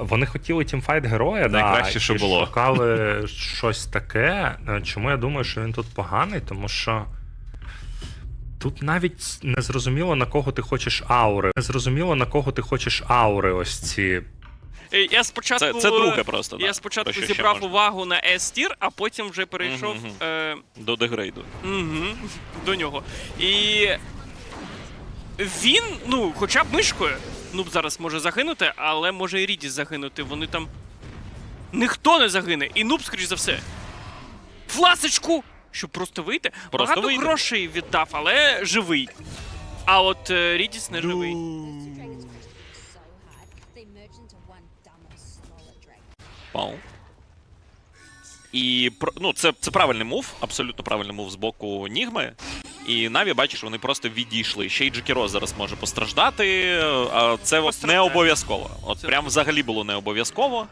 Вони хотіли тімфайт героя, Найкраще, да, що і було. шукали щось таке. Е, Чому я думаю, що він тут поганий? Тому що. Тут навіть не зрозуміло, на кого ти хочеш аури. Не зрозуміло, на кого ти хочеш аури, ось ці. Е, Я спочатку, Це, це друге просто. я да, спочатку що зібрав увагу на S-тір, а потім вже перейшов мгм. е, До дегрейду. Угу, до нього. І він, ну, хоча б мишкою. Ну, зараз може загинути, але може і Рідіс загинути. Вони там. Ніхто не загине. І нуб, скоріш за все. Фласочку! Щоб просто вийти. Просто Багато вийти. грошей віддав, але живий. А от е, Рідіс не живий. Пау. І ну, це, це правильний мув, абсолютно правильний мув з боку Нігми. І Наві, бачиш, вони просто відійшли. Ще й Джекіро зараз може постраждати, а це от не обов'язково. От прям взагалі було не обов'язково.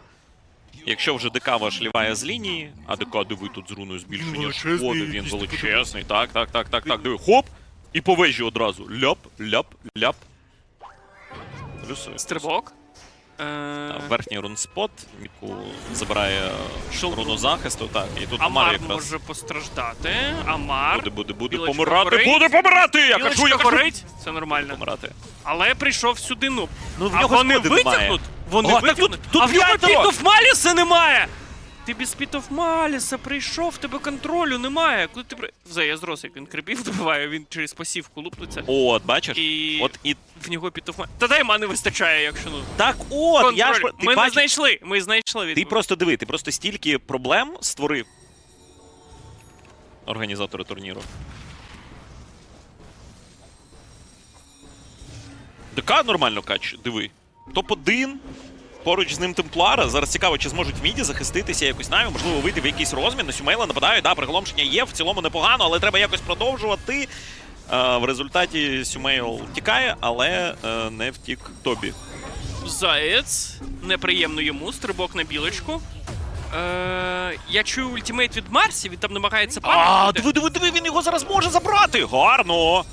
Якщо вже ДК ваш ліває з лінії, а ДК диви тут з руною збільшення шкоди, він величезний. Так, так, так, так, так. Диви, хоп! І по вежі одразу. Ляп, ляп, ляп. Стрибок. Е, Верхній рунспот, яку забирає руну захисту, так. І тут Амар Амар якраз може постраждати. Амар. буде, буде, буде Білочка помирати. горить. Буде помирати! Я кажу, я кажу. горить. Це нормально. Помирати. Але прийшов сюди ну. Ну, в а нього вони витягнуть? Вони О, так тут- тут а в нього! Оф Маліса немає! Ти без Маліса прийшов, тебе контролю немає. Куди ти при... Вже я зрос, як він крипів добиває, він через пасівку лупнуться. От, бачиш? І От і в нього Піт оф Маліса. Та дай мани вистачає, якщо ну. так от, Контроль. я ж про- ти Ми не бачиш, знайшли, ми знайшли ти просто диви, ти просто стільки проблем створив. Організатори турніру. ДК нормально кач, диви. Топ-1, поруч з ним Темплара. Зараз цікаво, чи зможуть в міді захиститися якось навіть, можливо, вийти в якийсь розмін. На Сюмейла нападають, да, приголомшення є, в цілому непогано, але треба якось продовжувати. Е, в результаті Сюмейл тікає, але е, не втік Тобі. Заєць. Неприємно йому, стрибок на білочку. Е, я чую ультимейт від Марсі, він там намагається А, диви, диви, диви, він його зараз може забрати. Гарно.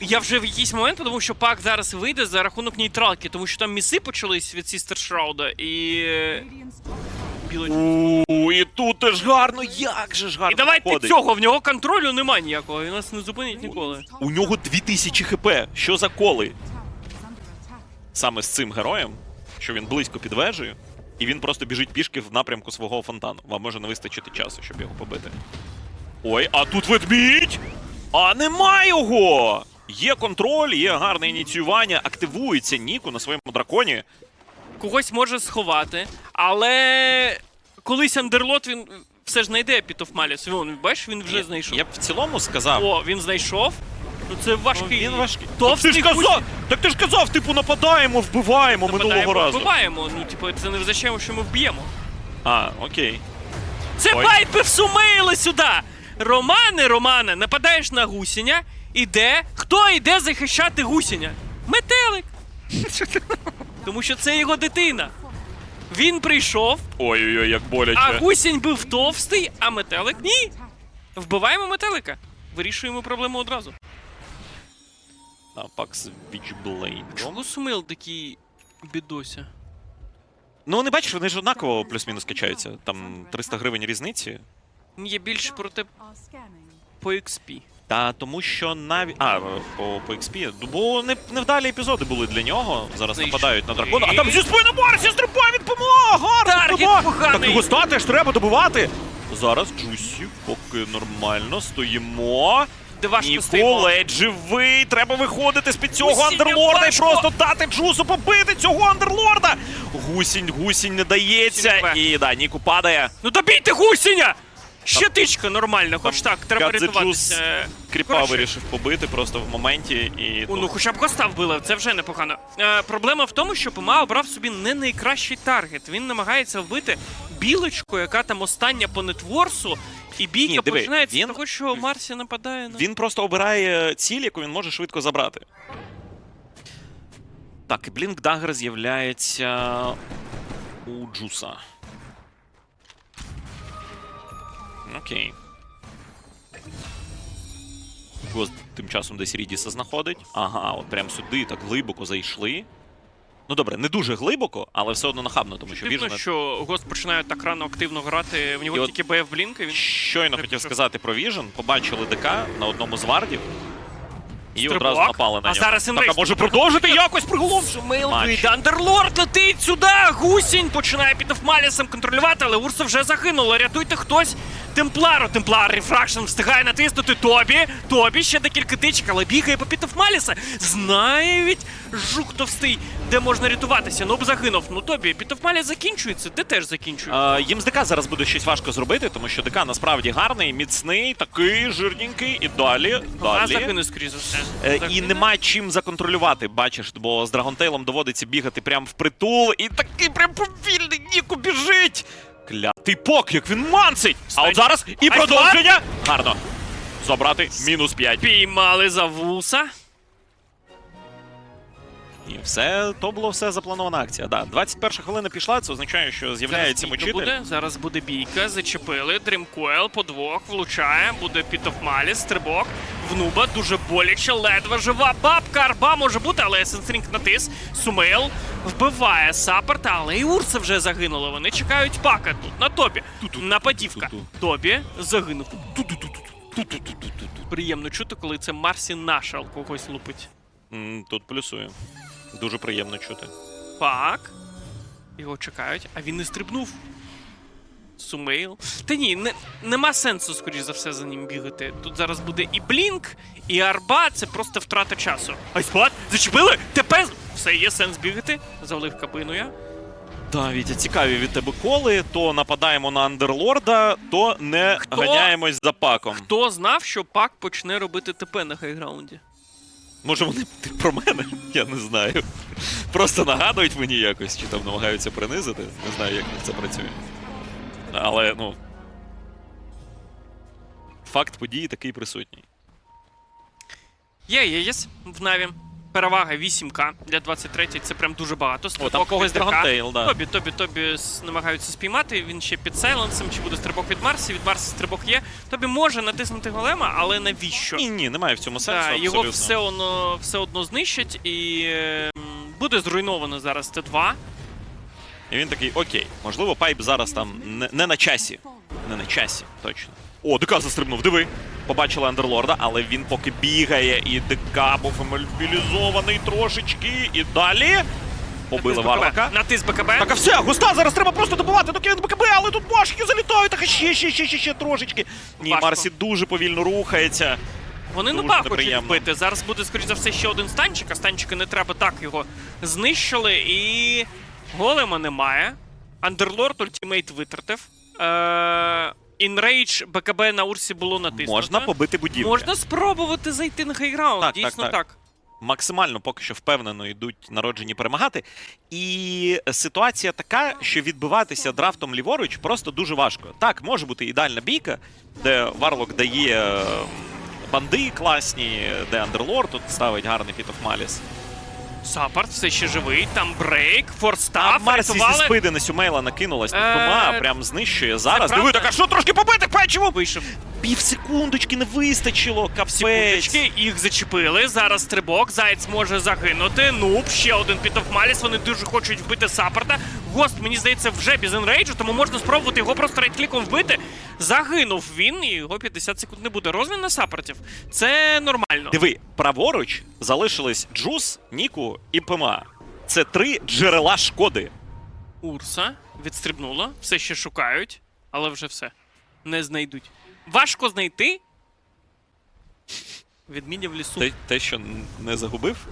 Я вже в якийсь момент, тому що пак зараз вийде за рахунок нейтралки, тому що там міси почались від Сістер Шрауда і. е, Білочка. У, і тут теж гарно, як же ж гарно. І давайте виходить. цього, в нього контролю нема ніякого, він нас не зупинить ніколи. У нього 2000 хп. Що за коли? Саме з цим героєм, що він близько під вежею, і він просто біжить пішки в напрямку свого фонтану. Вам може не вистачити часу, щоб його побити. Ой, а тут ведмідь! А нема його! Є контроль, є гарне ініціювання, активується Ніку на своєму драконі. Когось може сховати, але колись Андерлот він все ж знайде Піт оф Маліс. Вон, бачиш, він вже знайшов. Я б в цілому сказав. О, він знайшов. Ну це важкий. Він важкий. Товстий так ти ж казав, так ти ж казав, типу нападаємо, вбиваємо минулого Нападаємо, разу. Вбиваємо. Ну, типу, це не означає, що ми вб'ємо. А, окей. Це Ой. байпи всумили сюди! Романе, Романе, нападаєш на гусеня, іде. Хто йде захищати гусеня? Метелик. Тому що це його дитина. Він прийшов, Ой-ой-ой, як боляче. а гусінь був товстий, а метелик ні. Вбиваємо метелика. Вирішуємо проблему одразу. А, Пакс Вічблейд. Чого сумил такий бідося? Ну, вони бачиш, вони ж однаково плюс-мінус качаються. Там 300 гривень різниці. Є більше проте по XP. Та тому що навіть. А, по, по XP. Бо не, невдалі епізоди були для нього. Зараз Знайшли. нападають на дракона. А там зі спини Марсі стрибає, він помога! Гарно. Так його стати ж треба добивати. Зараз Джусі, поки нормально, стоїмо. Ледь живий, треба виходити з-під цього Гусінь, андерлорда і просто дати Джусу побити цього андерлорда. Гусінь, гусінь не дається. Гусінь. І да, Ніку падає. Ну добійте гусеня! Ще тичка нормально, хоч так, треба рятуватися. Кріпа вирішив побити просто в моменті і. О, ну хоча б хоста вбили, це вже непогано. Е, проблема в тому, що ПМА обрав собі не найкращий таргет. Він намагається вбити білочку, яка там остання по нетворсу, і бійка Ні, диви, починається він- з того, що Марсі нападає на. Він просто обирає ціль, яку він може швидко забрати. Так, і Блінк Дагер з'являється у Джуса. Окей. Гост тим часом десь Рідіса знаходить. Ага, от прям сюди так глибоко зайшли. Ну добре, не дуже глибоко, але все одно нахабно, тому що Дивно, що Гост починає так рано активно грати. В нього І от- тільки БФ Блінк, і він щойно хотів сказати про Віжен, побачили ДК на одному з вардів. І Стрибок. одразу напали на А нього. зараз так, а може продовжити якось приголомшити? Шумейл Матч. Андерлорд летить сюди. Гусінь починає під Малісом контролювати, але Урса вже загинула. Рятуйте хтось. Темплару. Темплар Рефракшн встигає натиснути Тобі. Тобі ще декілька тичок, але бігає по Пітов Маліса. Знає від жук товстий, де можна рятуватися. Ну б загинув. Ну Тобі, Пітов Маліс закінчується, де теж закінчується. Е, їм з ДК зараз буде щось важко зробити, тому що ДК насправді гарний, міцний, такий жирненький, і далі. А далі. загине, скоріше за все. Е, І нема чим законтролювати, бачиш, бо з Драгонтейлом доводиться бігати прям притул. і такий прям повільний Ніку біжить. Клятий пок, як він мансить! А от зараз і продовження! Гарно. Забрати мінус 5. Піймали за вуса. І все, то було все запланована акція. Да. 21 хвилина пішла, це означає, що з'являється мучитель. буде. Зараз буде бійка. Зачепили. Дрімкойл по двох влучає. Буде Пітофмаліс, стрибок. Внуба дуже боляче, ледве жива. Бабка арба може бути, але Сенсрінг натис. Сумейл вбиває Саппорта, але і Урса вже загинуло. Вони чекають пака тут, на топі. Нападівка. Тобі загинув. Приємно чути, коли це Марсі Нашал когось лупить. Тут плюсую. Дуже приємно чути. Пак. Його чекають, а він не стрибнув. Сумейл. Та ні, не, нема сенсу, скоріш за все, за ним бігати. Тут зараз буде і Блінк, і Арба, це просто втрата часу. Айспад, зачепили! Тепер все, є сенс бігати. Завалив кабину я. Так, Вітя, цікаві від тебе коли. То нападаємо на андерлорда, то не Хто? ганяємось за паком. Хто знав, що Пак почне робити ТП на хайграунді? Може вони про мене? Я не знаю. Просто нагадують мені якось, чи там намагаються принизити. Не знаю, як це працює. Але, ну. Факт події такий присутній. Є ЄС в Наві. Перевага 8К для 23-ї, це прям дуже багато. О, там когось. Драгонтейл, да. Тобі, тобі, тобі намагаються спіймати. Він ще під сайленсом, чи буде стрибок від Марсі. Від Марсі стрибок є. Тобі може натиснути голема, але навіщо? Ні, ні, немає в цьому сенсу. Так, його все одно, все одно знищать і е, буде зруйновано зараз Т2. І він такий, окей, можливо, пайп зараз там не, не на часі. Не на часі, точно. О, ДК застрибнув, диви. Побачили андерлорда, але він поки бігає, і ДК був мобілізований трошечки. І далі. Побили варвака. Натис БКБ. Так, а все, густа зараз треба просто добивати, доки він БКБ, але тут башки залітають, так ще, ще, ще, ще, ще трошечки. Ні, Важко. Марсі дуже повільно рухається. Вони Дуже ну ба хочуть вбити. Зараз буде, скоріш за все, ще один станчик, а станчика не треба так його знищили. І голема немає. Андерлорд ультимейт витратив. Е- Інрейдж БКБ на Урсі було натиснуто. Можна побити будівлю. Можна спробувати зайти на хайграунд. Так, Дійсно так. так. максимально поки що впевнено йдуть народжені перемагати. І ситуація така, що відбиватися драфтом ліворуч просто дуже важко. Так, може бути ідеальна бійка, де Варлок дає е, банди класні, де Андерлорд тут ставить гарний Pit of Malice. Саппорт все ще живий, там брейк, А форстав, Марсі зі рятували. спиди на Сюмейла накинулась Е, дома, прям знищує зараз. правда. Диви, так а що трошки побити печиво? Вийшов. Пів секундочки не вистачило, капець. Секундочки, їх зачепили. Зараз стрибок. Заєць може загинути. Нуб, ще один Маліс. Вони дуже хочуть вбити саппорта. Гост, мені здається, вже без енрейджу, тому можна спробувати його просто рейдкліком вбити. Загинув він, і його 50 секунд не буде. Розмін на саппортів. Це нормально. Диви, праворуч залишились Джус, Ніку і ПМА. Це три джерела шкоди. Урса відстрибнула, все ще шукають, але вже все. Не знайдуть. Важко знайти. Відміння в лісу. Те, те що не загубив.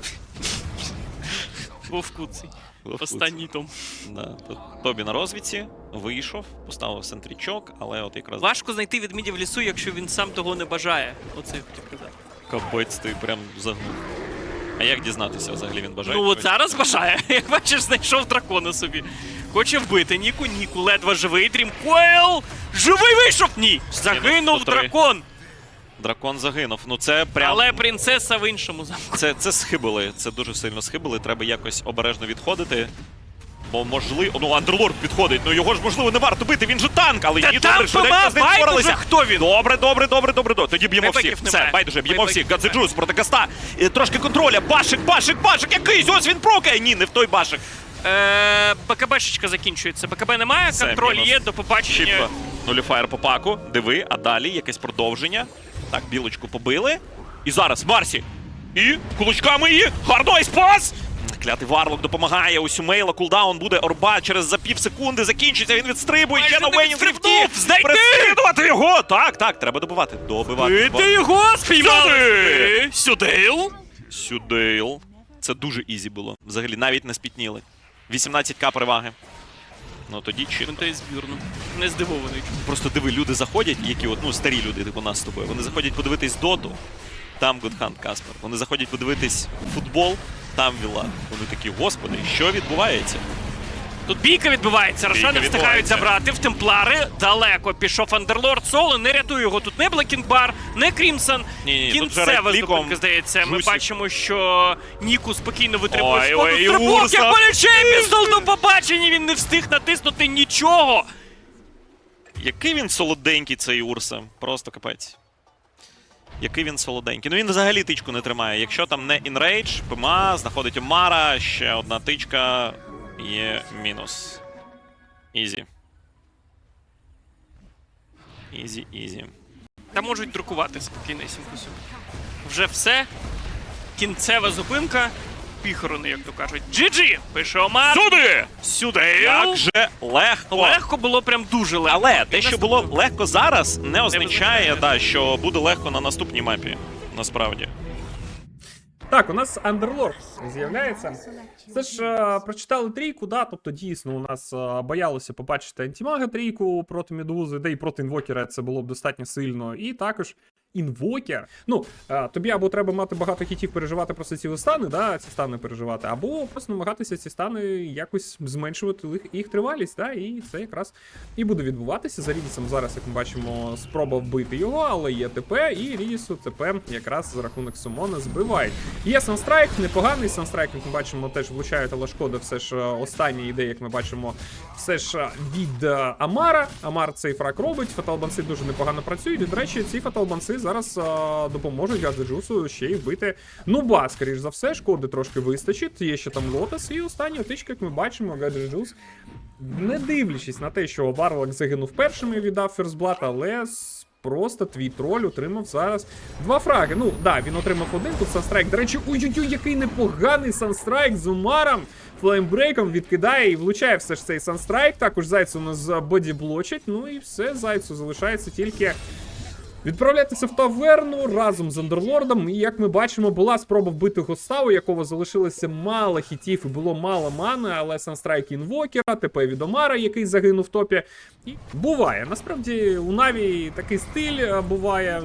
Вовкуций. Останній том. Да. Тобі на розвідці вийшов, поставив центрічок, але от якраз Важко знайти відміння в лісу, якщо він сам того не бажає. Оце я хотів казати. Кабець ти прям загнув. А як дізнатися взагалі він бажає? Ну от зараз бажає. Як бачиш, знайшов дракона собі. Хоче вбити Ніку, Ніку ледве живий. Дрімкойл! Живий вийшов! Ні! Загинув дракон! Дракон загинув. Ну це прям. Але принцеса в іншому замку. Це, це схибили. Це дуже сильно схибили. Треба якось обережно відходити. Бо можливо, ну Андерлорд підходить. Ну його ж можливо не варто бити. Він же танк, але Та ні, там добре, швиденько з ним байдуже, впоралися. хто він? Добре, добре, добре, добре, добре. Тоді б'ємо всіх. Все, байдуже, б'ємо всіх. Гадзе немає. Джус проти Каста. І Трошки контроля. Башик, башик, башик якийсь. Ось він прокає. Ні, не в той башик. Е, БКБшечка закінчується. БКБ немає, Все, контроль мінус. є, до побачення. Чітко. Нуліфаєр по паку. Диви, а далі якесь продовження. Так, білочку побили. І зараз Марсі. І кулачками і Хардой спас! Клятий Варлок допомагає. Ось у Мейла кулдаун буде орба через за пів секунди. Закінчиться. Він відстрибує. Ще на не Вейні відстрибнув! Знайти! Переслідувати його! Так, так, треба добивати. Добивати. Ти його спіймали! Сюди! Сюдейл! Сюдейл. Це дуже ізі було. Взагалі навіть не спітніли. 18к переваги. Ну тоді чи. Він збірну. Не здивований. Просто диви, люди заходять, які от, ну, старі люди, типу нас з тобою. Вони заходять подивитись доту, там Гудхант Каспер. Вони заходять подивитись футбол, там Віла. Вони такі, господи, що відбувається? Тут бійка відбувається, Рошани Бійка встигають забрати в темплари. Далеко пішов Андерлорд Соло, не рятує його тут не Блекінбар, не Крімсон. Кінцева зупинка, здається. Ми бачимо, що Ніку спокійно витримує Ой, сходу. Стрибок, як боляче! Пістол до побачення, він не встиг натиснути нічого. Який він солоденький, цей Урса. Просто капець. Який він солоденький. Ну він взагалі тичку не тримає. Якщо там не інрейдж, ПМА, знаходить Омара, ще одна тичка є мінус. Ізі. Ізі, ізі. Та можуть друкувати спокійно собі. Вже все. Кінцева зупинка. Піхорони, як то кажуть. GG! Пише Омар. Сюди! Сюди! Як же легко! Легко було прям дуже легко. Але те, що було легко зараз, не означає, да, що буде легко на наступній мапі. Насправді. Так, у нас Андерлорд з'являється. Це ж е, прочитали трійку, да, тобто дійсно у нас е, боялося побачити антимага трійку проти медузи, де і проти інвокера це було б достатньо сильно. І також інвокер. Ну, е, тобі або треба мати багато хітів переживати просто ці стани, да, ці стани переживати, або просто намагатися ці стани якось зменшувати їх, тривалість, да, і це якраз і буде відбуватися. За Рідісом зараз, як ми бачимо, спроба вбити його, але є ТП, і Рідісу ТП якраз за рахунок Сумона збивають. Є Санстрайк, непоганий Санстрайк, як ми бачимо, теж влучають, але шкода, все ж е, остання ідея, як ми бачимо, все ж е, від Амара. Амар цей фраг робить. Фаталбанси дуже непогано працюють. І, до речі, ці фаталбанси зараз е, допоможуть Гадзеджусу ще й вбити нуба, скоріш за все. Шкоди трошки вистачить. Є ще там лотос. І остання тичка, як ми бачимо, Гадзеджус не дивлячись на те, що Варлок загинув першим і віддав Ферзблат, але просто твій троль отримав зараз два фраги. Ну, да, він отримав один, тут Санстрайк. До речі, ой-ой-ой, який непоганий Санстрайк з Умаром. Флеймбрейком відкидає і влучає все ж цей Санстрайк. Також зайцю нас бодіблочить. Ну і все, зайцю залишається тільки Відправлятися в таверну разом з Андерлордом. І як ми бачимо, була спроба вбити госта, у якого залишилося мало хітів і було мало мани, але Санстрайк інвокера, ТП від Омара, який загинув в топі. І буває. Насправді у Наві такий стиль буває.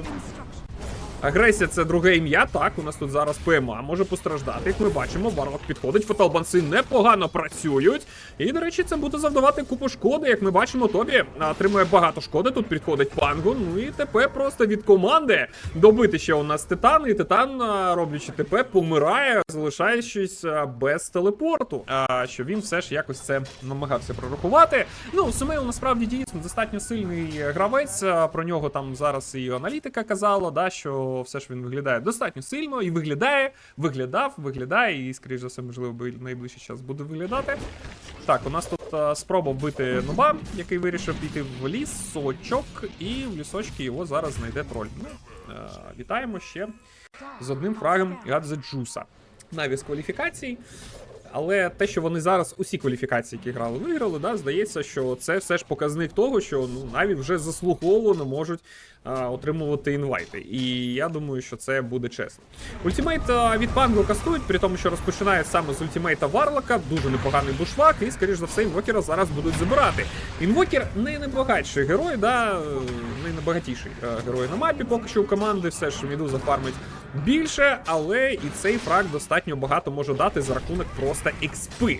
Агресія це друге ім'я. Так, у нас тут зараз ПМА може постраждати. Як ми бачимо, Варлок підходить, фаталбанси непогано працюють. І, до речі, це буде завдавати купу шкоди. Як ми бачимо, Тобі отримує багато шкоди. Тут підходить пангу. Ну і ТП просто від команди добити ще у нас Титан. І Титан, роблячи ТП, помирає, залишаючись без телепорту. А, що він все ж якось це намагався прорахувати. Ну, Сумейл насправді дійсно достатньо сильний гравець. Про нього там зараз і аналітика казала, да, що все ж він виглядає достатньо сильно і виглядає, виглядав, виглядає, і, скоріш за все, можливо, найближчий час буде виглядати. Так, у нас тут а, спроба вбити нуба, який вирішив піти в лісочок, і в лісочки його зараз знайде троль. Ну, а, вітаємо ще з одним фрагом Гадзе Джуса. Навіс кваліфікацій. Але те, що вони зараз усі кваліфікації, які грали, виграли, да, здається, що це все ж показник того, що ну навіть вже заслуговано можуть а, отримувати інвайти. І я думаю, що це буде чесно. Ультимейт від Панго кастують, при тому, що розпочинають саме з ультимейта Варлока, дуже непоганий бушвак, і, скоріш за все, інвокера зараз будуть забирати. Інвокер не найбагатший герой, да, не найбагатіший е, герой на мапі, поки що у команди все ж Мідуза фармить більше, але і цей фраг достатньо багато може дати за рахунок просто експи.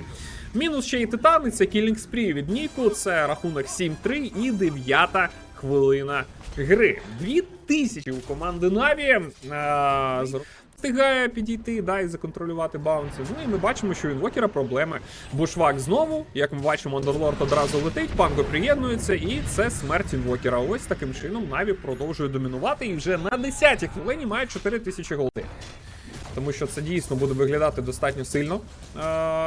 Мінус ще й титани, це кілінг спрі від Ніку, це рахунок 7-3 і 9 хвилина гри. 2000 у команди Наві. А, з- встигає підійти, да, і законтролювати баунси. Ну і ми бачимо, що у інвокера проблеми. Бушвак знову, як ми бачимо, Андерлорд одразу летить, Панго приєднується, і це смерть інвокера. Ось таким чином Наві продовжує домінувати і вже на 10-й хвилині має 4 тисячі голди. Тому що це дійсно буде виглядати достатньо сильно е-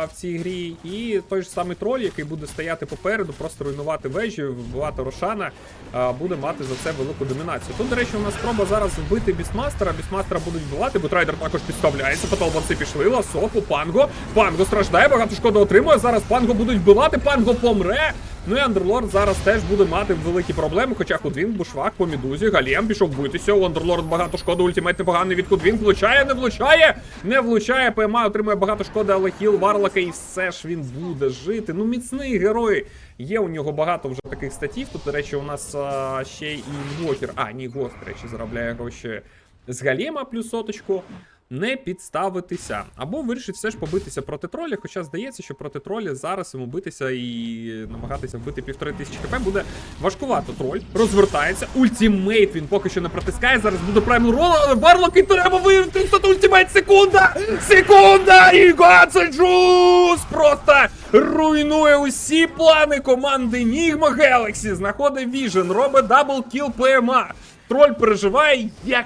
в цій грі. І той ж самий троль, який буде стояти попереду, просто руйнувати вежі, вбивати Рошана, е- буде мати за це велику домінацію. Тут, до речі, у нас спроба зараз вбити Бісмастера. Бісмастера будуть вбивати, бо трайдер також підставляється. Потолбанці пішли, Ласоку, Панго. Панго страждає, багато шкоди отримує. Зараз Панго будуть вбивати, Панго помре. Ну і Андерлорд зараз теж буде мати великі проблеми, хоча Худвін, Бушвак по Мідузі, Галєм пішов битися. У Андерлорд багато шкоди, ультимейт непоганий від Худвін. Влучає, не влучає, не влучає. ПМА отримує багато шкоди, але хіл Варлока і все ж він буде жити. Ну, міцний герой. Є у нього багато вже таких статів. Тут, до речі, у нас а, ще й інвокер. А, ні, Гост, до речі, заробляє гроші з Галєма плюс соточку. Не підставитися або вирішить все ж побитися проти троля. Хоча здається, що проти троля зараз йому битися і намагатися вбити півтори тисячі хп буде важкувато. Троль розвертається. Ультімейт він поки що не протискає. Зараз буде праймл рол, але Варлок і треба вивити тут ультимейт. Секунда! Секунда! І Гацеджус просто руйнує усі плани команди Нігма Гелексі. Знаходить Віжен, робить дабл кіл ПМА. Троль переживає, як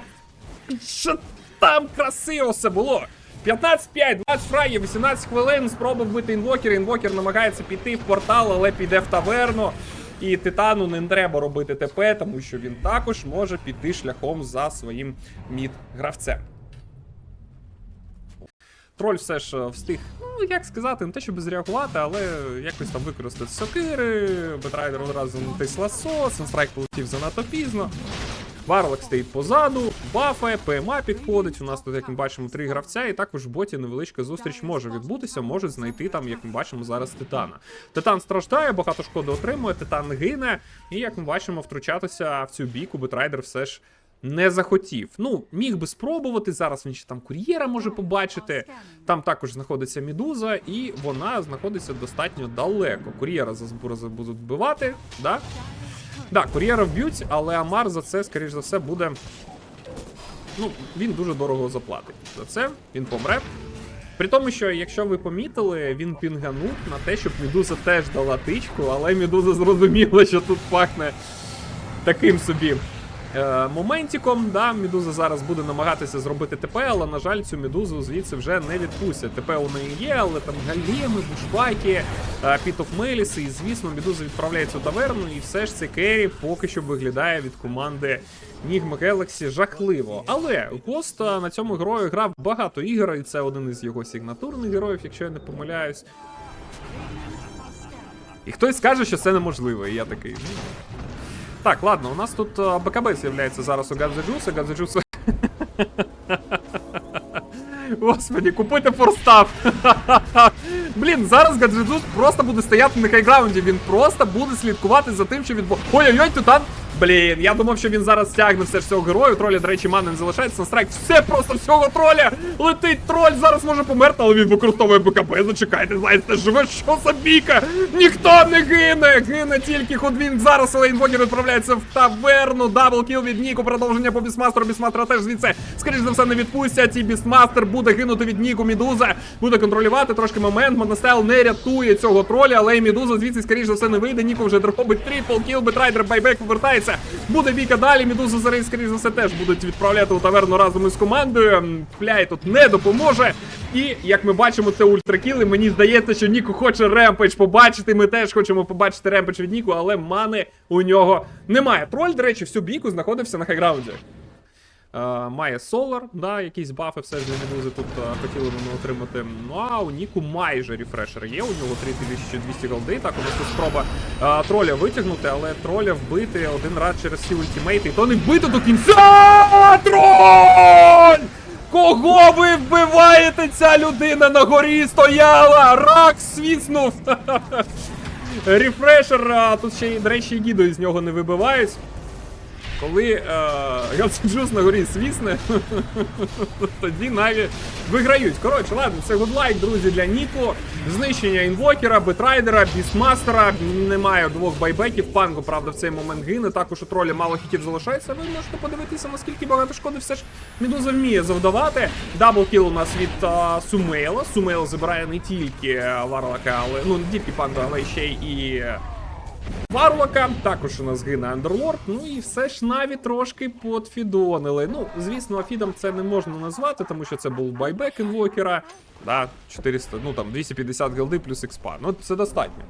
там красиво все було. 15-5, 20 фрагів, 18 хвилин, спроба вбити інвокер. Інвокер намагається піти в портал, але піде в таверну. І Титану не треба робити ТП, тому що він також може піти шляхом за своїм мід-гравцем. Троль все ж е, встиг, ну як сказати, не те, щоб зреагувати, але якось там використати сокири, Бетрайдер одразу натис ласо, Сенстрайк полетів занадто пізно. Варлок стоїть позаду, бафає, ПМА підходить. У нас тут, як ми бачимо, три гравця, і також в боті невеличка зустріч може відбутися, можуть знайти там, як ми бачимо, зараз Титана. Титан страждає, багато шкоди отримує, Титан гине, і як ми бачимо, втручатися в цю бійку Бетрайдер все ж. Не захотів. Ну, міг би спробувати. Зараз він ще там кур'єра може побачити. Там також знаходиться Медуза, і вона знаходиться достатньо далеко. Кур'єра за збору будуть вбивати, да? Да, кур'єра вб'ють, але Амар за це, скоріш за все, буде. Ну, він дуже дорого заплатить. За це він помре. При тому, що, якщо ви помітили, він пінганув на те, щоб Медуза теж дала тичку, але Медуза зрозуміла, що тут пахне таким собі е, моментиком. Да, Медуза зараз буде намагатися зробити ТП, але, на жаль, цю медузу звідси вже не відпустять. ТП у неї є, але там галіми, бушпаки, е, Меліси, і звісно, медуза відправляється у таверну, і все ж це керрі поки що виглядає від команди Нігма Galaxy жахливо. Але Гост на цьому герою грав багато ігор, і це один із його сигнатурних героїв, якщо я не помиляюсь. І хтось скаже, що це неможливо, і я такий. «Ну, так, ладно, у нас тут е, БКБ з'являється зараз у Гадзеджуса. Гадзеджуса. Господи, купуйте форстав. Блін, зараз Гаджеджус просто буде стояти на хайграунді. Він просто буде слідкувати за тим, що він. Ой-ой-ой, Титан! Блін, я думав, що він зараз стягне все ж герою. Троля, до речі, мани не залишається на страйк. Все просто всього троля! Летить троль, зараз може померти, але він використовує БКБ. Зачекайте, знаєте, живе, що за бійка? Ніхто не гине! Гине тільки Ходвінг зараз, але інвокер відправляється в таверну. Даблкіл від Ніку, продовження по Бісмастеру. Бісмастера теж звідси, скоріш за все, не відпустять. І Бісмастер буде гинути від Ніку. Мідуза буде контролювати трошки момент. Монастел не рятує цього троля, але і Мідуза звідси, скоріш за все, не вийде. Ніку вже робить трипл кіл, Бетрайдер байбек повертається. Буде бійка далі. Мідуза зараз, скоріше за все, теж будуть відправляти у таверну разом із командою. Пляй тут не допоможе. І як ми бачимо, це ультракіли. Мені здається, що Ніку хоче ремпедж побачити. Ми теж хочемо побачити ремпедж від Ніку, але мани у нього немає. Троль, до речі, всю бійку знаходився на хайграунді. Е, має Солар, да, якісь бафи все ж для медузи тут е, хотіли вони отримати. Ну а у Ніку майже рефрешер є, у нього 3200 голди. Так, у нас тут спроба е, троля витягнути, але троля вбити один раз через всі ультимейти. І то не вбити до кінця! Троль! Кого ви вбиваєте? Ця людина на горі стояла! Рак свіснув! Рефрешер, а тут ще, до речі, і Гідо із нього не вибивають. Коли е, Гансенджус на горі свісне, тоді Наві виграють. Коротше, ладно, це гудлайк, друзі, для Ніку. Знищення інвокера, бетрайдера, бісмастера. Немає двох байбеків. Панго, правда, в цей момент гине. Також у тролі мало хітів залишається. Ви можете подивитися, наскільки багато шкоди все ж Медуза вміє завдавати. Даблкіл у нас від а, Сумейла. Сумейл забирає не тільки е, Варлока, але ну не тільки Панго, але ще й е, Варлока, також у нас гине Андерлорд, ну і все ж наві трошки подфідонили. Ну, звісно, Афідом це не можна назвати, тому що це був байбек інвокера. Да, 400, ну там 250 голди плюс експа. Ну, це достатньо.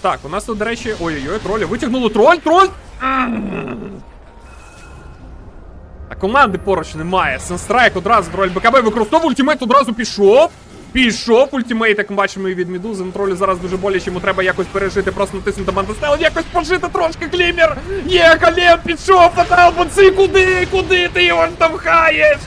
Так, у нас тут, до речі. Ой-ой-ой, тролі. Витягнули троль, троль! А команди поруч немає. Сенстрайк одразу троль БКБ використовував ультимейт, одразу пішов. Пішов ультимейт, як ми бачимо і від Медузи. Тролі зараз дуже боляче, йому треба якось пережити, просто натиснути мантестел, якось пожити трошки клімер. Є, Калєм пішов, фатал, боці, куди, куди ти його штовхаєш?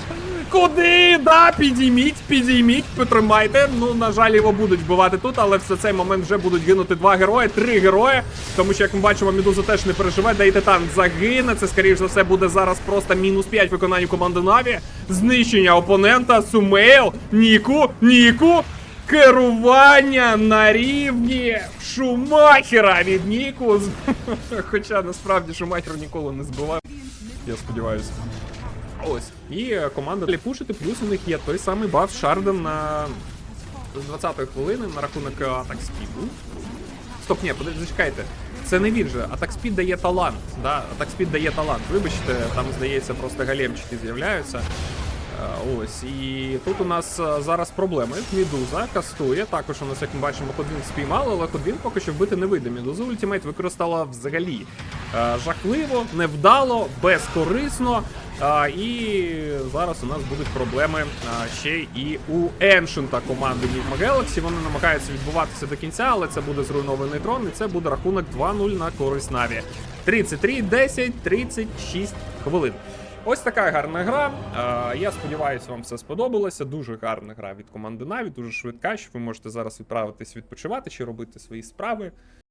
Куди? Да, підійміть, підійміть, потримайте. Ну, на жаль, його будуть вбивати тут, але в цей момент вже будуть гинути два герої, три герої. Тому що, як ми бачимо, Медуза теж не переживе, де і Титан загине. Це, скоріш за все, буде зараз просто мінус 5 виконанню команди Наві. Знищення опонента, Сумейл, Ніку, Ніку. Керування на рівні Шумахера від Ніку. Хоча насправді Шумахер ніколи не збивав. Я сподіваюся. Ось. І е, команда далі пушити, плюс у них є той самий баф Шарден на з 20-ї хвилини на рахунок е, атак спіду. Стоп, ні, зачекайте. Це не він же. Атак спід дає талант. Да? Атак спід дає талант. Вибачте, там здається просто галемчики з'являються. Е, Ось, і тут у нас е, зараз проблеми. Медуза кастує. Також у нас, як ми бачимо, Ходвін спіймали, але Ходвін поки що вбити не вийде. Медуза ультимейт використала взагалі е, жахливо, невдало, безкорисно. І зараз у нас будуть проблеми ще і у Еншента команди Nigma Galaxy. Вони намагаються відбуватися до кінця, але це буде зруйнований трон, і це буде рахунок 2-0 на користь Наві. 33, 10, 36 хвилин. Ось така гарна гра. Я сподіваюся, вам все сподобалося. Дуже гарна гра від команди Наві, дуже швидка, що ви можете зараз відправитись відпочивати чи робити свої справи.